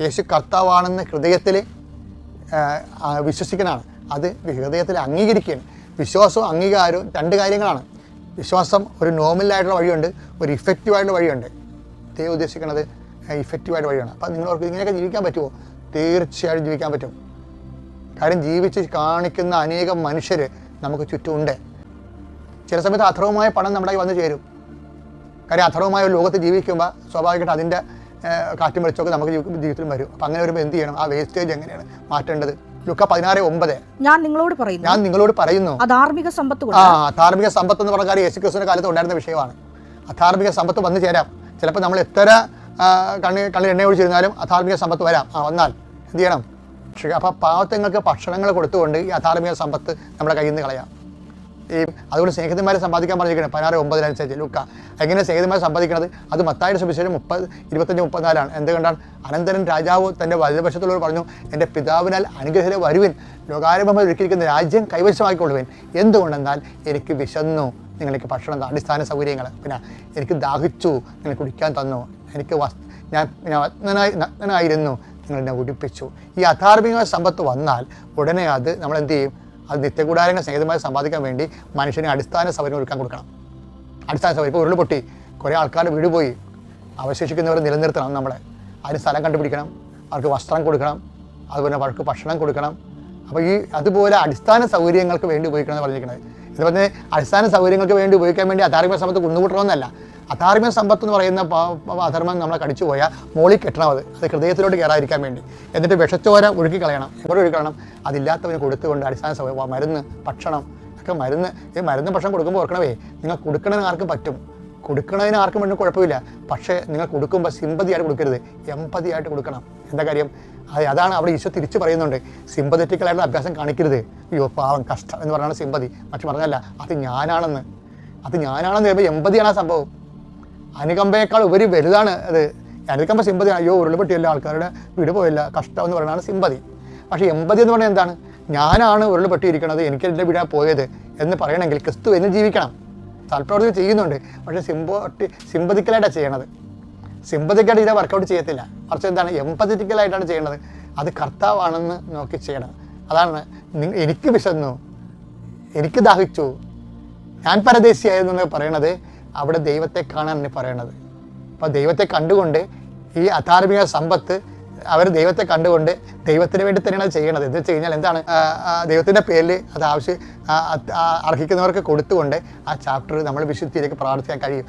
യേശു കർത്താവാണെന്ന് ഹൃദയത്തിൽ വിശ്വസിക്കണമാണ് അത് ഹൃദയത്തിൽ അംഗീകരിക്കുകയാണ് വിശ്വാസവും അംഗീകാരവും രണ്ട് കാര്യങ്ങളാണ്. വിശ്വാസം ഒരു നോർമലായിട്ടുള്ള വഴിയുണ്ട് ഒരു ഇഫക്റ്റീവായിട്ടുള്ള വഴിയുണ്ട്. ദൈവം ഉദ്ദേശിക്കുന്നത് ഇഫക്റ്റീവായിട്ട് വഴിയാണ്. അപ്പം നിങ്ങൾക്ക് ഇങ്ങനെയൊക്കെ ജീവിക്കാൻ പറ്റുമോ? തീർച്ചയായിട്ടും ജീവിക്കാൻ പറ്റും. കാര്യം ജീവിച്ച് കാണിക്കുന്ന അനേകം മനുഷ്യർ നമുക്ക് ചുറ്റുമുണ്ട്. ചില സമയത്ത് അധർവമായ പണം നമ്മുടെ വന്നു ചേരും. കാര്യം അധർവമായ ഒരു ലോകത്ത് ജീവിക്കുമ്പോൾ സ്വാഭാവികമായിട്ട് അതിന്റെ കാറ്റും വെളിച്ചമൊക്കെ നമുക്ക് ജീവി- ജീവിതത്തിൽ വരും. അപ്പം അങ്ങനെ വരുമ്പോൾ എന്ത് ചെയ്യണം? ആ വേസ്റ്റേജ് എങ്ങനെയാണ് മാറ്റേണ്ടത്? ലുക്ക പതിനാറ് ഒമ്പത്. ഞാൻ നിങ്ങളോട് പറയുന്നു. ഞാൻ നിങ്ങളോട് പറയുന്നു. അധാർമിക സമ്പത്ത് ആ അധാർമിക സമ്പത്ത് എന്ന് പറഞ്ഞാൽ കാര്യം യേശു ക്രിസ്തുവിന്റെ കാലത്ത് ഉണ്ടായിരുന്ന വിഷയമാണ്. അധാർമിക സമ്പത്ത് വന്നു ചേരാം. ചിലപ്പോൾ നമ്മൾ എത്ര കണ്ണി കണ്ണിൽ എണ്ണ ഒഴിച്ചിരുന്നാലും അധാർമിക സമ്പത്ത് വരാം. ആ വന്നാൽ എന്ത് ചെയ്യണം? പക്ഷേ അപ്പോൾ പാവത്തങ്ങൾക്ക് ഭക്ഷണങ്ങൾ കൊടുത്തുകൊണ്ട് ഈ അധാർമിക സമ്പത്ത് നമ്മുടെ കയ്യിൽ നിന്ന് കളയാം. അതുകൊണ്ട് സ്നേഹിതന്മാരെ സമ്പാദിക്കാൻ പറഞ്ഞിരിക്കുന്നത് പതിനാറ് ഒമ്പതിനനുസരിച്ച് ലുക്ക എങ്ങനെ സ്നേഹിതന്മാരെ സമ്പാദിക്കുന്നത് അത് മത്തായുടെ സുവിശേഷം മുപ്പത് ഇരുപത്തഞ്ച് മുപ്പത്തിനാലാണ്. എന്തുകൊണ്ടാണ്? അനന്തരൻ രാജാവ് തന്റെ വലതുപക്ഷത്തുള്ളവർ പറഞ്ഞു എന്റെ പിതാവിനാൽ അനുഗ്രഹീത വരുവിൻ. ലോകാരംഭമായി ഒരുക്കിയിരിക്കുന്ന രാജ്യം കൈവശമാക്കിക്കൊള്ളുവൻ. എന്തുകൊണ്ടെന്നാൽ എനിക്ക് വിശന്നു. നിങ്ങൾക്ക് ഭക്ഷണം അടിസ്ഥാന സൗകര്യങ്ങൾ. പിന്നെ എനിക്ക് ദാഹിച്ചു. നിങ്ങൾ കുടിക്കാൻ തന്നു. എനിക്ക് വസ് ഞാൻ നഗ്നനായി നഗ്നനായിരുന്നു നിങ്ങൾ എന്നെ ഉടിപ്പിച്ചു. ഈ അധാർമിക സമ്പത്ത് വന്നാൽ ഉടനെ അത് നമ്മൾ എന്ത് ചെയ്യും? അത് നിത്യകൂടാരങ്ങൾ സ്നേഹിതമായി സമ്പാദിക്കാൻ വേണ്ടി മനുഷ്യന് അടിസ്ഥാന സൗകര്യം ഒരുക്കാൻ കൊടുക്കണം. അടിസ്ഥാന സൗകര്യം ഇപ്പോൾ ഉരുൾ പൊട്ടി. കുറേ ആൾക്കാർ വീട് പോയി. അവശേഷിക്കുന്നവർ നിലനിർത്തണം നമ്മളെ. അതിന് സ്ഥലം കണ്ടുപിടിക്കണം അവർക്ക് വസ്ത്രം കൊടുക്കണം അതുപോലെ അവർക്ക് ഭക്ഷണം കൊടുക്കണം. അപ്പോൾ ഈ അതുപോലെ അടിസ്ഥാന സൗകര്യങ്ങൾക്ക് വേണ്ടി ഉപയോഗിക്കണം എന്ന് പറഞ്ഞിരിക്കുന്നത്. ഇത് പറഞ്ഞ് അടിസ്ഥാന സൗകര്യങ്ങൾക്ക് വേണ്ടി ഉപയോഗിക്കാൻ വേണ്ടി അധാർമിക സമയത്ത് കുന്നുകൂട്ടണമെന്നല്ല. അധാർമിക സമ്പത്ത് എന്ന് പറയുന്ന അധർമ്മം നമ്മളെ കടിച്ചു പോയാൽ മോളിൽ കെട്ടണം അത് അത് ഹൃദയത്തിലോട്ട് കയറാതിരിക്കാൻ വേണ്ടി. എന്നിട്ട് വിഷച്ചോര ഒഴുക്കി കളയണം എവിടെ ഒഴുക്കണം അതില്ലാത്തവന് കൊടുത്തുകൊണ്ട് അടിസ്ഥാന സൗകര്യം മരുന്ന് ഭക്ഷണം ഒക്കെ മരുന്ന്. ഈ മരുന്ന് ഭക്ഷണം കൊടുക്കുമ്പോൾ ഓർക്കണവേ നിങ്ങൾ കൊടുക്കണതിന് ആർക്കും പറ്റും. കൊടുക്കണതിന് ആർക്കും വേണ്ടി കുഴപ്പമില്ല. പക്ഷേ നിങ്ങൾ കൊടുക്കുമ്പോൾ സിമ്പതിയായിട്ട് കൊടുക്കരുത്. എമ്പതിയായിട്ട് കൊടുക്കണം. എന്താ കാര്യം? അത് അതാണ് അവിടെ ഈശോ തിരിച്ചു പറയുന്നുണ്ട്. സിമ്പതറ്റിക്കലായിട്ടുള്ള അഭ്യാസം കാണിക്കരുത്. അയ്യോ പാവം കഷ്ടം എന്ന് പറഞ്ഞാണ് സിമ്പതി. മറ്റു പറഞ്ഞല്ല അത് ഞാനാണെന്ന്. അത് ഞാനാണെന്ന് പറയുമ്പോൾ എമ്പതിയാണ് ആ സംഭവം. അനുകമ്പയേക്കാൾ ഉപരി വലുതാണ് അത്. അനുകമ്പ സിമ്പതി അയ്യോ ഉരുൾപൊട്ടിയല്ല ആൾക്കാരുടെ വീട് പോയില്ല കഷ്ടം എന്ന് പറയുന്നതാണ് സിമ്പതി. പക്ഷേ എമ്പതി എന്ന് പറഞ്ഞാൽ എന്താണ്? ഞാനാണ് ഉരുൾപൊട്ടിയിരിക്കുന്നത് എനിക്ക് എന്റെ വീടാ പോയത് എന്ന് പറയണമെങ്കിൽ ക്രിസ്തു എന്ന് ജീവിക്കണം. തൽപ്രവർത്തി ചെയ്യുന്നുണ്ട്. പക്ഷേ സിമ്പോട്ടി സിമ്പതിക്കലായിട്ടാണ് ചെയ്യണത്. സിമ്പതിക്കായിട്ട് ഇതിനെ വർക്കൗട്ട് ചെയ്യത്തില്ല. മറിച്ച് എന്താണ്? എമ്പതിറ്റിക്കലായിട്ടാണ് ചെയ്യണത്. അത് കർത്താവാണെന്ന് നോക്കി ചെയ്യണം. അതാണ് എനിക്ക് വിശന്നു എനിക്ക് ദാഹിച്ചു ഞാൻ പരദേശിയായിരുന്നു എന്ന് പറയണത് അവിടെ ദൈവത്തെ കാണാൻ പറയണത്. അപ്പോൾ ദൈവത്തെ കണ്ടുകൊണ്ട് ഈ അധാർമിക സമ്പത്ത് അവർ ദൈവത്തെ കണ്ടുകൊണ്ട് ദൈവത്തിന് വേണ്ടി തന്നെയാണ് ചെയ്യണത്. എന്ന് വെച്ച് കഴിഞ്ഞാൽ എന്താണ്? ദൈവത്തിന്റെ പേരിൽ അത് ആവശ്യം അർഹിക്കുന്നവർക്ക് കൊടുത്തുകൊണ്ട് ആ ചാപ്റ്റർ നമ്മൾ വിശുദ്ധിയിലേക്ക് പ്രാർത്ഥിക്കാൻ കഴിയും.